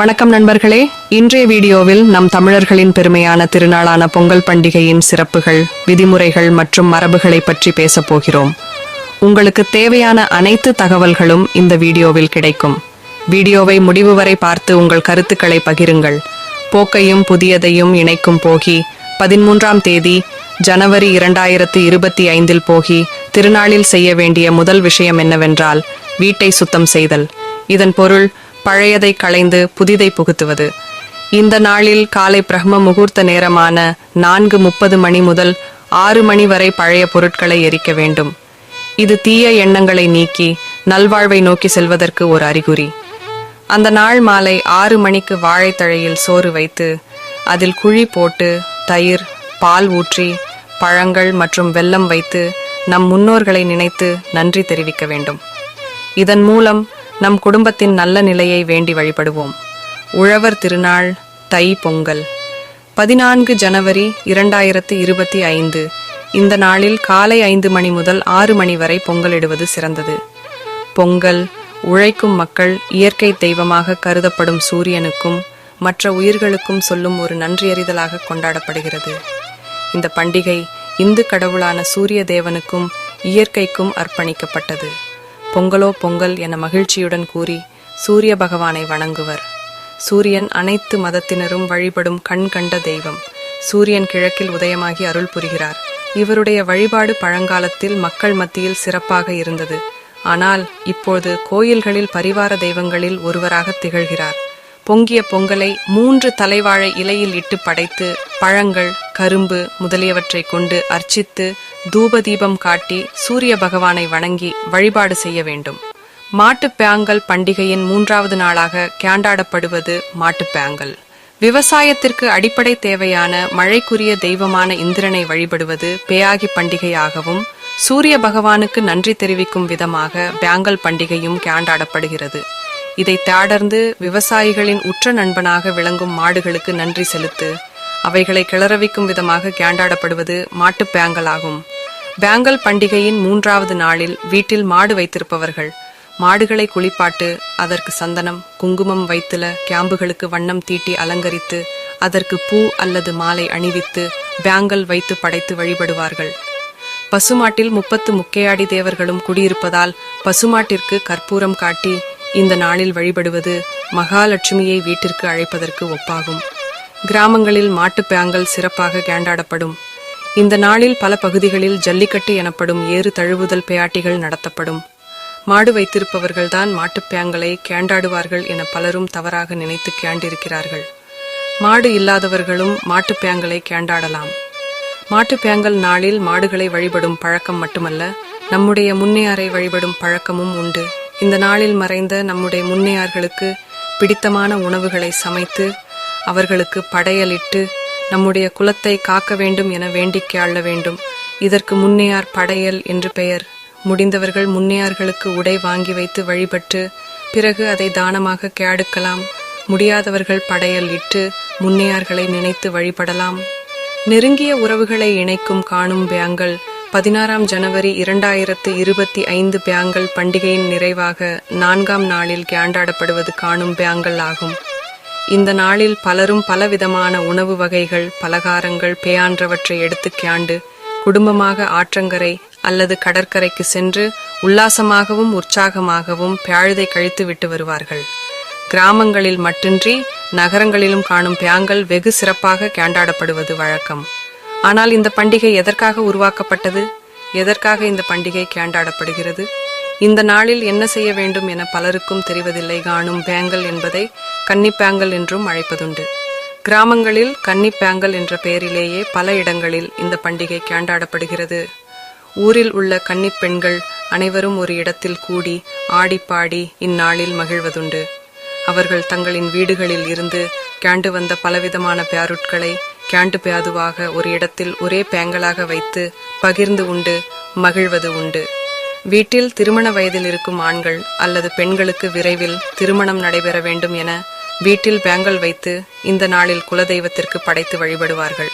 வணக்கம் நண்பர்களே. இன்றைய வீடியோவில் நம் தமிழர்களின் பெருமையான திருநாளான பொங்கல் பண்டிகையின் சிறப்புகள் விதிமுறைகள் மற்றும் மரபுகளை பற்றி பேசப் போகிறோம். உங்களுக்கு தேவையான அனைத்து தகவல்களும் இந்த வீடியோவில் கிடைக்கும். வீடியோவை முடிவு வரை பார்த்து உங்கள் கருத்துக்களை பகிருங்கள். போக்கையும் புதியதையும் இணைக்கும் போகி பதிமூன்றாம் தேதி ஜனவரி இரண்டாயிரத்து இருபத்தி ஐந்தில் போகி திருநாளில் செய்ய வேண்டிய முதல் விஷயம் என்னவென்றால் வீட்டை சுத்தம் செய்தல். இதன் பொருள் பழையதை களைந்து புதிதை புகுத்துவது. இந்த நாளில் காலை பிரம்ம முகூர்த்த நேரமான நான்கு முப்பது மணி முதல் ஆறு மணி வரை பழைய பொருட்களை எரிக்க வேண்டும். இது தீய எண்ணங்களை நீக்கி நல்வாழ்வை நோக்கி செல்வதற்கு ஒரு அறிகுறி. அந்த நாள் மாலை ஆறு மணிக்கு வாழைத்தழையில் சோறு வைத்து அதில் குழி போட்டு தயிர் பால் ஊற்றி பழங்கள் மற்றும் வெல்லம் வைத்து நம் முன்னோர்களை நினைத்து நன்றி தெரிவிக்க வேண்டும். இதன் மூலம் நம் குடும்பத்தின் நல்ல நிலையை வேண்டி வழிபடுவோம். உழவர் திருநாள் தை பொங்கல். பதினான்கு ஜனவரி இரண்டாயிரத்து இருபத்தி ஐந்து. இந்த நாளில் காலை ஐந்து மணி முதல் ஆறு மணி வரை பொங்கலிடுவது சிறந்தது. பொங்கல் உழைக்கும் மக்கள் இயற்கை தெய்வமாக கருதப்படும் சூரியனுக்கும் மற்ற உயிர்களுக்கும் சொல்லும் ஒரு நன்றியறிதலாக கொண்டாடப்படுகிறது. இந்த பண்டிகை இந்து கடவுளான சூரிய தேவனுக்கும் இயற்கைக்கும் அர்ப்பணிக்கப்பட்டது. பொங்கலோ பொங்கல் என மகிழ்ச்சியுடன் கூறி சூரிய பகவானை வணங்குவர். சூரியன் அனைத்து மதத்தினரும் வழிபடும் கண் கண்ட தெய்வம். சூரியன் கிழக்கில் உதயமாகி அருள் புரிகிறார். இவருடைய வழிபாடு பழங்காலத்தில் மக்கள் மத்தியில் சிறப்பாக இருந்தது. ஆனால் இப்போது கோயில்களில் பரிவார தெய்வங்களில் ஒருவராக திகழ்கிறார். பொங்கிய பொங்கலை மூன்று தலைவாழை இலையில் இட்டு படைத்து பழங்கள் கரும்பு முதலியவற்றை கொண்டு அர்ச்சித்து தூப தீபம் காட்டி சூரிய பகவானை வணங்கி வழிபாடு செய்ய வேண்டும். மாட்டுப்பேங்கல் பண்டிகையின் மூன்றாவது நாளாக கேண்டாடப்படுவது மாட்டுப்பேங்கல் விவசாயத்திற்கு அடிப்படை தேவையான மழைக்குரிய தெய்வமான இந்திரனை வழிபடுவது பேயாகி பண்டிகையாகவும் சூரிய பகவானுக்கு நன்றி தெரிவிக்கும் விதமாக பேங்கல் பண்டிகையும் கேண்டாடப்படுகிறது. இதை தாடர்ந்து விவசாயிகளின் உற்ற நண்பனாக விளங்கும் மாடுகளுக்கு நன்றி செலுத்து அவைகளை கிளறவிக்கும் விதமாக கேண்டாடப்படுவது மாட்டுப் பேங்கல் ஆகும் பேங்கல் பண்டிகையின் மூன்றாவது நாளில் வீட்டில் மாடு வைத்திருப்பவர்கள். மாடுகளை குளிப்பாட்டு அதற்கு சந்தனம் குங்குமம் வைத்துல கேம்புகளுக்கு வண்ணம் தீட்டி அலங்கரித்து அதற்கு பூ அல்லது மாலை அணிவித்து பேங்கல் வைத்து படைத்து வழிபடுவார்கள். பசுமாட்டில் முப்பத்து முக்கையாடி தேவர்களும் குடியிருப்பதால் பசுமாட்டிற்கு கற்பூரம் காட்டி இந்த நாளில் வழிபடுவது மகாலட்சுமியை வீட்டிற்கு அழைப்பதற்கு ஒப்பாகும். கிராமங்களில் மாட்டுப் பேங்கல் சிறப்பாக கேண்டாடப்படும். இந்த நாளில் பல பகுதிகளில் ஜல்லிக்கட்டு எனப்படும் ஏறு தழுவுதல் பேயாட்டிகள் நடத்தப்படும். மாடு வைத்திருப்பவர்கள்தான் மாட்டுப் பேங்கலை கேண்டாடுவார்கள் என பலரும் தவறாக நினைத்து கேண்டிருக்கிறார்கள். மாடு இல்லாதவர்களும் மாட்டுப்பேங்கலை கேண்டாடலாம். மாட்டுப் பேங்கல் நாளில் மாடுகளை வழிபடும் பழக்கம் மட்டுமல்ல நம்முடைய முன்னையாரை வழிபடும் பழக்கமும் உண்டு. இந்த நாளில் மறைந்த நம்முடைய முன்னையார்களுக்கு பிடித்தமான உணவுகளை சமைத்து அவர்களுக்கு படையலிட்டு நம்முடைய குலத்தை காக்க வேண்டும் என வேண்டிக் அள்ள வேண்டும். இதற்கு முன்னையார் படையல் என்று பெயர். முடிந்தவர்கள் முன்னையார்களுக்கு உடை வாங்கி வைத்து வழிபட்டு பிறகு அதை தானமாக கேடுக்கலாம். முடியாதவர்கள் படையல் இட்டு முன்னையார்களை நினைத்து வழிபடலாம். நெருங்கிய உறவுகளை இணைக்கும் காணும் பேங்கல் பதினாறாம் ஜனவரி இரண்டாயிரத்து இருபத்தி ஐந்து பேங்கல் பண்டிகையின் நிறைவாக நான்காம் நாளில் கேண்டாடப்படுவது காணும் பேங்கல் ஆகும். இந்த நாளில் பலரும் பலவிதமான உணவு வகைகள் பலகாரங்கள் பேயான்றவற்றை எடுத்து கியாண்டு குடும்பமாக ஆற்றங்கரை அல்லது கடற்கரைக்கு சென்று உல்லாசமாகவும் உற்சாகமாகவும் பியாழுதை கழித்து விட்டு வருவார்கள். கிராமங்களில் மட்டுமின்றி நகரங்களிலும் காணும் பியாங்கல் வெகு சிறப்பாக கேண்டாடப்படுவது வழக்கம். ஆனால் இந்த பண்டிகை எதற்காக உருவாக்கப்பட்டது? எதற்காக இந்த பண்டிகை கேண்டாடப்படுகிறது இந்த நாளில் என்ன செய்ய வேண்டும் என பலருக்கும் தெரிவதில்லை. காணும் பேங்கல் என்பதை கன்னிப்பேங்கல் என்றும் அழைப்பதுண்டு. கிராமங்களில் கன்னிப்பேங்கல் என்ற பெயரிலேயே பல இடங்களில் இந்த பண்டிகை கேண்டாடப்படுகிறது. ஊரில் உள்ள கன்னிப்பெண்கள் அனைவரும் ஒரு இடத்தில் கூடி ஆடிப்பாடி இந்நாளில் மகிழ்வதுண்டு. அவர்கள் தங்களின் வீடுகளில் இருந்து கேண்டு வந்த பலவிதமான பேருட்களை கேண்டு பேதுவாக ஒரு இடத்தில் ஒரே பேங்கலாக வைத்து பகிர்ந்து உண்டு மகிழ்வது உண்டு. வீட்டில் திருமண வயதில் இருக்கும் ஆண்கள் அல்லது பெண்களுக்கு விரைவில் திருமணம் நடைபெற வேண்டும் என வீட்டில் பேங்கல் வைத்து இந்த நாளில் குலதெய்வத்திற்கு படைத்து வழிபடுவார்கள்.